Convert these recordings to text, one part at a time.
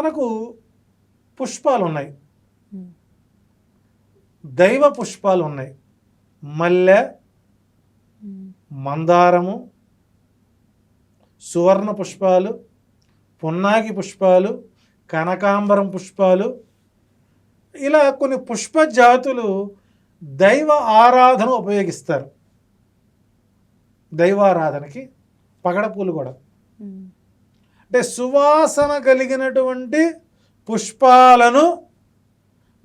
మనకు పుష్పాలు ఉన్నాయి. దైవ పుష్పాలు ఉన్నాయి మల్లె. మందారము సువర్ణ పుష్పాలు పున్నాగి పుష్పాలు కనకాంబరం పుష్పాలు ఇలా కొన్ని పుష్ప జాతులు దైవ ఆరాధన ఉపయోగిస్తారు దైవారాధనకి పగడపూలు కూడా. అంటే సువాసన కలిగినటువంటి పుష్పాలను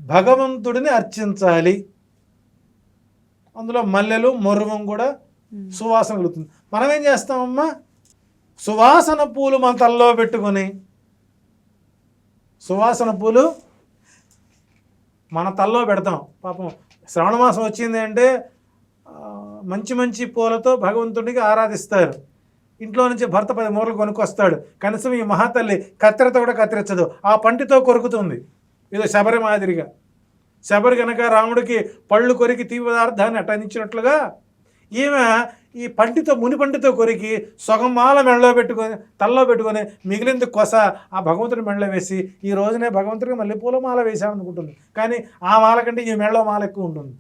భగవంతుడిని అర్చించాలి. అందులో మల్లెలు మరువం కూడా. సువాసన కలుగుతుంది. మనం ఏం చేస్తామమ్మా? సువాసన పూలు మన తలలో పెట్టుకొని సువాసన పూలు మన తలలో పెడతాం. పాపం శ్రవణ మాసం వచ్చింది అంటే మంచి మంచి పూలతో భగవంతుడికి ఆరాధిస్తారు. ఇంట్లో నుంచి భర్త పది మూరలు కొనుక్కొస్తాడు. కనీసం ఈ మహాతల్లి కత్తెరతో కూడా కత్తిరించదు ఆ పంటితో కొరుకుతుంది. ఏదో శబరి మాదిరిగా. శబరి కనుక రాముడికి పళ్ళు కొరికి తీపి పదార్థాన్ని అటనించినట్లుగా ఈమె ఈ పంటితో ముని పంటితో కొరికి సొగం మాల మెడలో పెట్టుకొని తల్లో పెట్టుకొని మిగిలింది కొస ఆ భగవంతుడి మెడలో వేసి ఈ రోజునే భగవంతుడికి మళ్ళీ పూల మాల వేసామనుకుంటుంది కానీ ఆ మాల కంటే ఈ మెడలో మాల ఎక్కువ ఉంటుంది.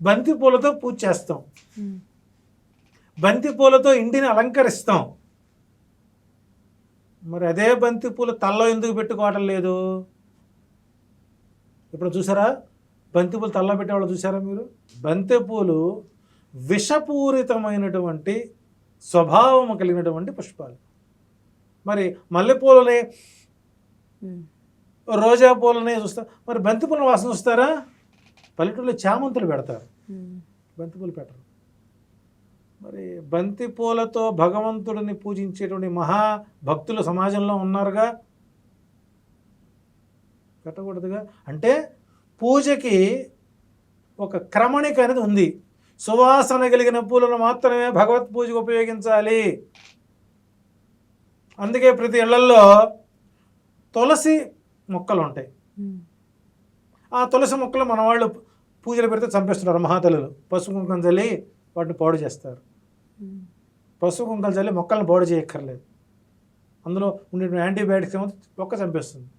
బంతి పూలతో పూజ చేస్తాం. ఉమ్. బంతి పూలతో ఇంటిని అలంకరిస్తాం. మరి అదే బంతి పూలు తల్లో ఎందుకు పెట్టుకోవటం లేదు? ఇప్పుడు చూసారా? బంతి పూలు తల్లో పెట్టేవాళ్ళు చూసారా మీరు? బంతి పూలు విషపూరితమైనటువంటి స్వభావం కలిగినటువంటి పుష్పాలు. మరి మల్లెపూలని. రోజా పూలని చూస్తారు మరి బంతి పూల వాసన చూస్తారా? పల్లెటూరులో చామంతులు పెడతారు. బంతిపూలు పెట్టరు. మరి బంతి పూలతో భగవంతుడిని పూజించేటువంటి మహా భక్తులు సమాజంలో ఉన్నారుగా? పెట్టకూడదుగా? అంటే పూజకి ఒక క్రమణిక అనేది ఉంది. సువాసన కలిగిన పూలను మాత్రమే భగవత్ పూజకు ఉపయోగించాలి. అందుకే ప్రతి ఇళ్ళల్లో తులసి మొక్కలు ఉంటాయి. ఆ తులసి మొక్కలు మన వాళ్ళు పూజలు పెడితే చంపేస్తున్నారు మహాతలులు పసుపు కుంకం చల్లి వాటిని పాడు చేస్తారు. పసుపు కుంకలు చల్లి మొక్కలను బోడ చేయక్కర్లేదు. అందులో ఉండే యాంటీబయాటిక్స్ ఏమో మొక్క చంపేస్తుంది.